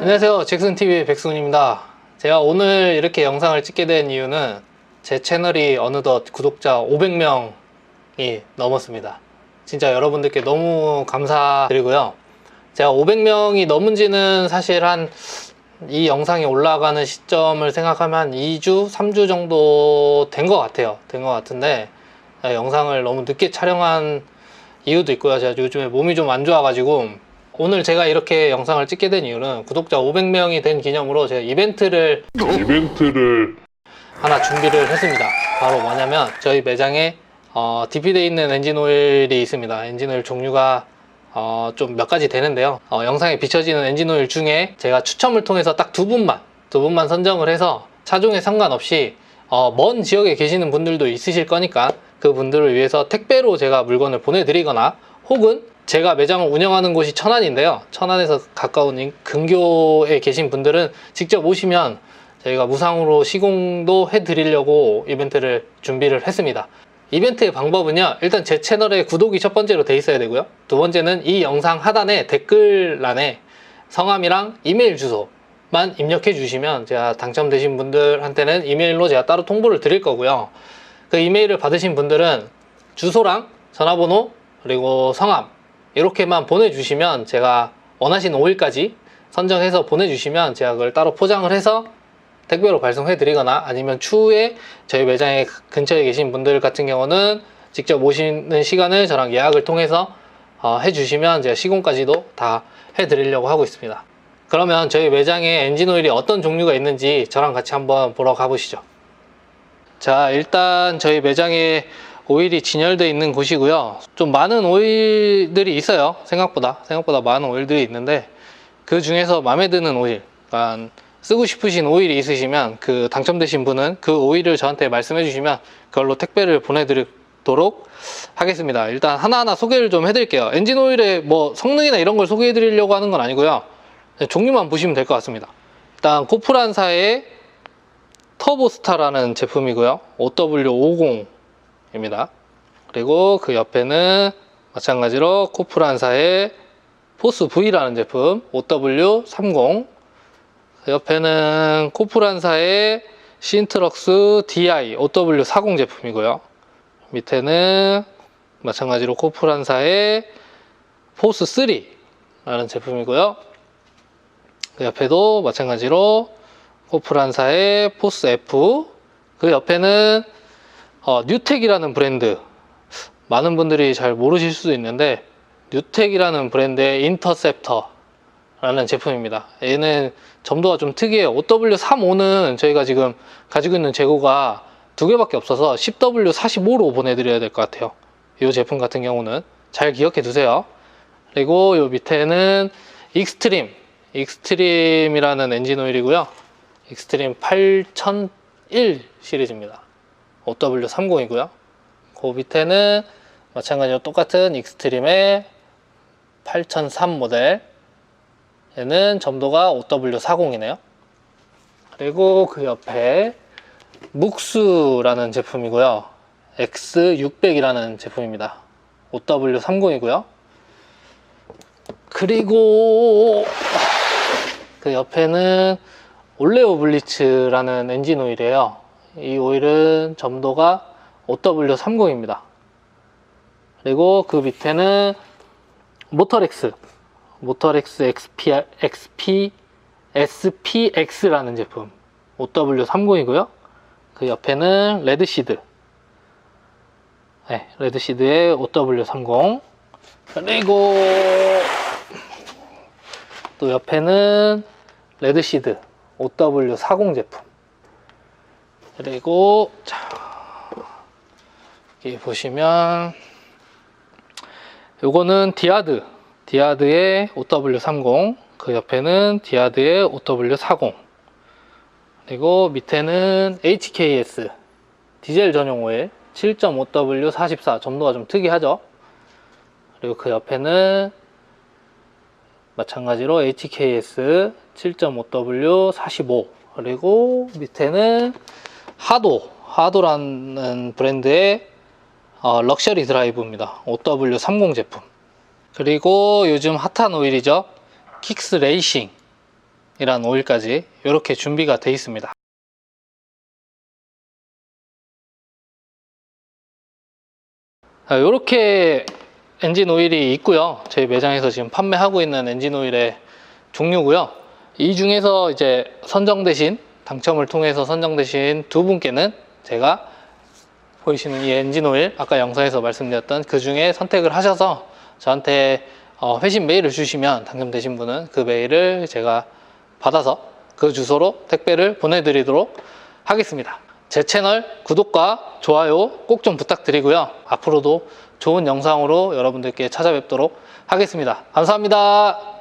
안녕하세요. 잭슨TV의 백승훈입니다. 제가 오늘 이렇게 영상을 찍게 된 이유는 제 채널이 어느덧 구독자 500명이 넘었습니다. 진짜 여러분들께 너무 감사드리고요. 제가 500명이 넘은지는 사실 한 이 영상이 올라가는 시점을 생각하면 한 2주, 3주 정도 된 것 같아요. 된 것 같은데 네, 영상을 너무 늦게 촬영한 이유도 있고요. 제가 요즘에 몸이 좀 안 좋아가지고 오늘 제가 이렇게 영상을 찍게 된 이유는 구독자 500명이 된 기념으로 제가 이벤트를 이벤트를 하나 준비를 했습니다. 바로 뭐냐면 저희 매장에 어, DP되어 있는 엔진 오일이 있습니다. 엔진 오일 종류가 어, 좀 몇 가지 되는데요. 어, 영상에 비춰지는 엔진 오일 중에 제가 추첨을 통해서 딱 두 분만 두 분만 선정을 해서 차종에 상관없이 어, 먼 지역에 계시는 분들도 있으실 거니까 그 분들을 위해서 택배로 제가 물건을 보내드리거나 혹은 제가 매장을 운영하는 곳이 천안인데요. 천안에서 가까운 이 근교에 계신 분들은 직접 오시면 저희가 무상으로 시공도 해드리려고 이벤트를 준비를 했습니다. 이벤트의 방법은요. 일단 제 채널에 구독이 첫 번째로 돼 있어야 되고요. 두 번째는 이 영상 하단에 댓글란에 성함이랑 이메일 주소만 입력해 주시면 제가 당첨되신 분들한테는 이메일로 제가 따로 통보를 드릴 거고요. 그 이메일을 받으신 분들은 주소랑 전화번호 그리고 성함 이렇게만 보내주시면 제가 원하시는 오일까지 선정해서 보내주시면 제가 그걸 따로 포장을 해서 택배로 발송해 드리거나 아니면 추후에 저희 매장에 근처에 계신 분들 같은 경우는 직접 오시는 시간을 저랑 예약을 통해서 어, 해주시면 제가 시공까지도 다 해드리려고 하고 있습니다. 그러면 저희 매장에 엔진 오일이 어떤 종류가 있는지 저랑 같이 한번 보러 가보시죠. 자, 일단 저희 매장에 오일이 진열되어 있는 곳이고요. 좀 많은 오일들이 있어요. 생각보다. 생각보다 많은 오일들이 있는데 그 중에서 마음에 드는 오일, 그러니까 쓰고 싶으신 오일이 있으시면 그 당첨되신 분은 그 오일을 저한테 말씀해 주시면 그걸로 택배를 보내드리도록 하겠습니다. 일단 하나하나 소개를 좀 해드릴게요. 엔진 오일의 뭐 성능이나 이런 걸 소개해 드리려고 하는 건 아니고요. 그냥 종류만 보시면 될 것 같습니다. 일단 코프란사의 터보스타라는 제품이고요. OW50입니다. 그리고 그 옆에는 마찬가지로 코프란사의 포스 V라는 제품 OW30 그 옆에는 코프란사의 신트럭스 DI OW40 제품이고요. 밑에는 마찬가지로 코프란사의 포스 3라는 제품이고요. 그 옆에도 마찬가지로 코프란사의 포스 F 그 옆에는 어, 뉴텍이라는 브랜드 많은 분들이 잘 모르실 수도 있는데 뉴텍이라는 브랜드의 인터셉터 라는 제품입니다. 얘는 점도가 좀 특이해요. OW35는 저희가 지금 가지고 있는 재고가 두 개밖에 없어서 10W45로 보내드려야 될 것 같아요. 이 제품 같은 경우는 잘 기억해 두세요. 그리고 이 밑에는 익스트림, 익스트림이라는 엔진 오일이고요. 익스트림 8001 시리즈입니다. OW30이고요. 그 밑에는 마찬가지로 똑같은 익스트림의 8003 모델 얘는 점도가 OW40이네요. 그리고 그 옆에 묵수라는 제품이고요. X600이라는 제품입니다. OW30이고요. 그리고 그 옆에는 올레오 블리츠라는 엔진 오일이에요. 이 오일은 점도가 OW30입니다. 그리고 그 밑에는 모터렉스, 모터렉스 XP, XP, SPX라는 제품. OW30이고요. 그 옆에는 레드시드, 네, 레드시드의 OW30 그리고 또 옆에는 레드시드 OW40 제품. 그리고 자 여기 보시면 요거는 디아드 디아드의 OW30 그 옆에는 디아드의 OW40 그리고 밑에는 HKS 디젤 전용 오일 7.5W44 점도가 좀 특이하죠 그리고 그 옆에는 마찬가지로 HKS 7.5W45 그리고 밑에는 하도, 하도라는 브랜드의 어, 럭셔리 드라이브입니다. OW30 제품. 그리고 요즘 핫한 오일이죠. 킥스 레이싱 이란 오일까지 이렇게 준비가 돼 있습니다. 이렇게 엔진 오일이 있고요. 저희 매장에서 지금 판매하고 있는 엔진 오일의 종류고요. 이 중에서 이제 선정되신 당첨을 통해서 선정되신 두 분께는 제가 보이시는 이 엔진 오일 아까 영상에서 말씀드렸던 그 중에 선택을 하셔서 저한테 어, 회신 메일을 주시면 당첨되신 분은 그 메일을 제가 받아서 그 주소로 택배를 보내드리도록 하겠습니다. 제 채널 구독과 좋아요 꼭 좀 부탁드리고요. 앞으로도 좋은 영상으로 여러분들께 찾아뵙도록 하겠습니다. 감사합니다.